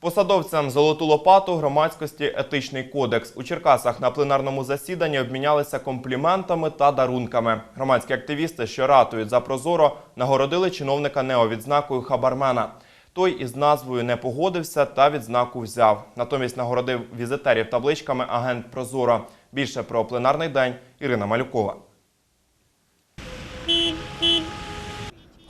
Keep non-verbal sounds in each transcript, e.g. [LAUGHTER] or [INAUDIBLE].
Посадовцям золоту лопату громадськості етичний кодекс у Черкасах на пленарному засіданні обмінялися компліментами та дарунками. Громадські активісти, що ратують за прозоро, нагородили чиновника неовідзнакою хабармена. Той із назвою не погодився та відзнаку взяв. Натомість нагородив візитерів табличками агент Прозоро. Більше про пленарний день Ірина Малюкова.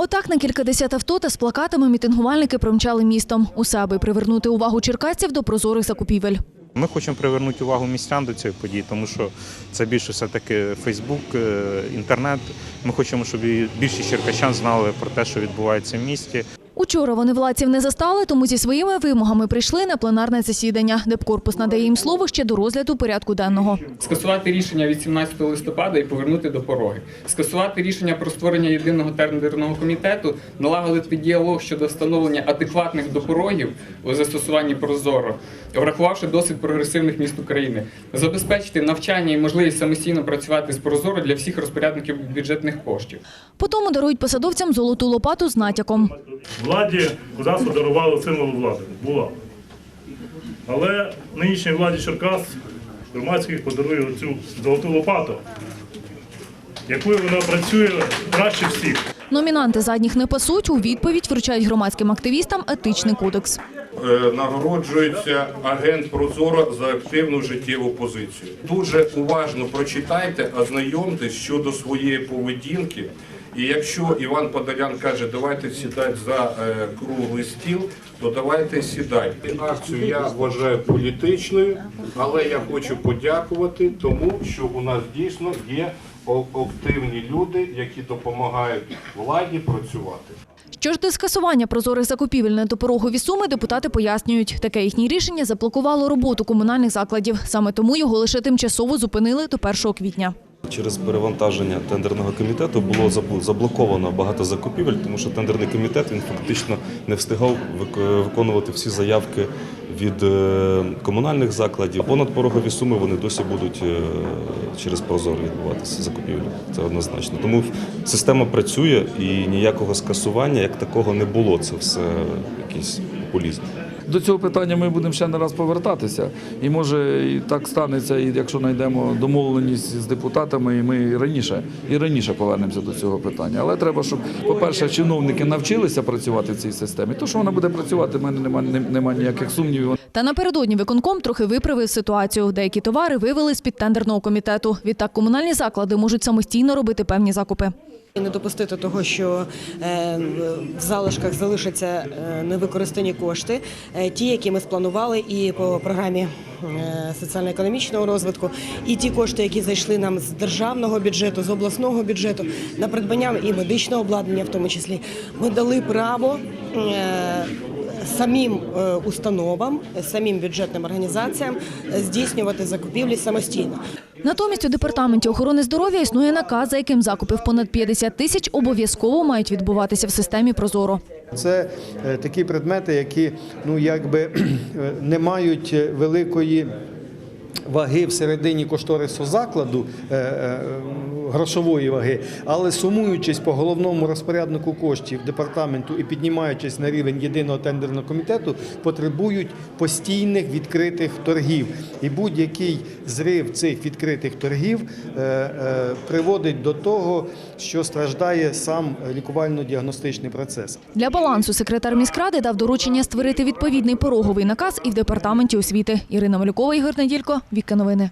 Отак на кількадесят авто та з плакатами мітингувальники промчали містом. Усе аби привернути увагу черкасців до прозорих закупівель. Ми хочемо привернути увагу містян до цієї події, тому що це більше все-таки Фейсбук, е, інтернет. Ми хочемо, щоб і більшість черкащан знали про те, що відбувається в місті. Учора вони владців не застали, тому зі своїми вимогами прийшли на пленарне засідання, де б корпус надає їм слово ще до розгляду порядку денного. Скасувати рішення від 17 листопада і повернути до пороги. Скасувати рішення про створення єдиного тендерного комітету, налагодити діалог щодо встановлення адекватних допорогів у застосуванні Прозоро, врахувавши досвід прогресивних міст України, забезпечити навчання і можливість самостійно працювати з Прозоро для всіх розпорядників бюджетних коштів. Потім дарують посадовцям золоту лопату з натяком. Владі кудись подарували символ влади. Була. Але нинішній владі Черкас громадських подарує оцю золоту лопату, якою вона працює краще всіх. Номінанти задніх не пасуть. У відповідь вручають громадським активістам етичний кодекс. Е, нагороджується агент Прозоро за активну життєву позицію. Дуже уважно прочитайте, ознайомтесь щодо своєї поведінки. І якщо Іван Подолян каже, давайте сідати за е, круглий стіл, то давайте сідайте. Акцію я вважаю політичною, але я хочу подякувати тому, що у нас дійсно є активні люди, які допомагають владі працювати. Що ж до скасування прозорих закупівель на допорогові суми, депутати пояснюють, таке їхнє рішення заблокувало роботу комунальних закладів. Саме тому його лише тимчасово зупинили до 1 квітня. Через перевантаження тендерного комітету було заблоковано багато закупівель, тому що тендерний комітет він фактично не встигав виконувати всі заявки від е, комунальних закладів. Понад порогові суми вони досі будуть е, через прозоро відбуватися закупівлі. Це однозначно. Тому система працює і ніякого скасування як такого не було. Це все якийсь популізм. До цього питання ми будемо ще не раз повертатися. І може і так станеться, і якщо знайдемо домовленість з депутатами, і ми раніше, і раніше повернемося до цього питання. Але треба, щоб, по-перше, чиновники навчилися працювати в цій системі. То, що вона буде працювати, в мене немає, немає ніяких сумнівів. Та напередодні виконком трохи виправив ситуацію. Деякі товари вивели з під тендерного комітету. Відтак комунальні заклади можуть самостійно робити певні закупи. Не допустити того, що е, в залишках залишаться е, невикористані кошти, е, ті, які ми спланували і по програмі соціально-економічного розвитку, і ті кошти, які зайшли нам з державного бюджету, з обласного бюджету на придбання і медичного обладнання, в тому числі, ми дали право. Самим е, установам, самим бюджетним організаціям е, здійснювати закупівлі самостійно. Натомість у департаменті охорони здоров'я існує наказ, за яким закупів понад 50 тисяч обов'язково мають відбуватися в системі Прозоро. Це е, такі предмети, які ну якби [CLEARS THROAT] не мають великої. Ваги всередині кошторису закладу е, е, грошової ваги, але сумуючись по головному розпоряднику коштів департаменту і піднімаючись на рівень єдиного тендерного комітету, потребують постійних відкритих торгів. І будь-який зрив цих відкритих торгів е, приводить до того, що страждає сам лікувально-діагностичний процес. Для балансу секретар міськради дав доручення створити відповідний пороговий наказ і в департаменті освіти. Ірина Малюкова, Ігор Неділько, Віка Новини.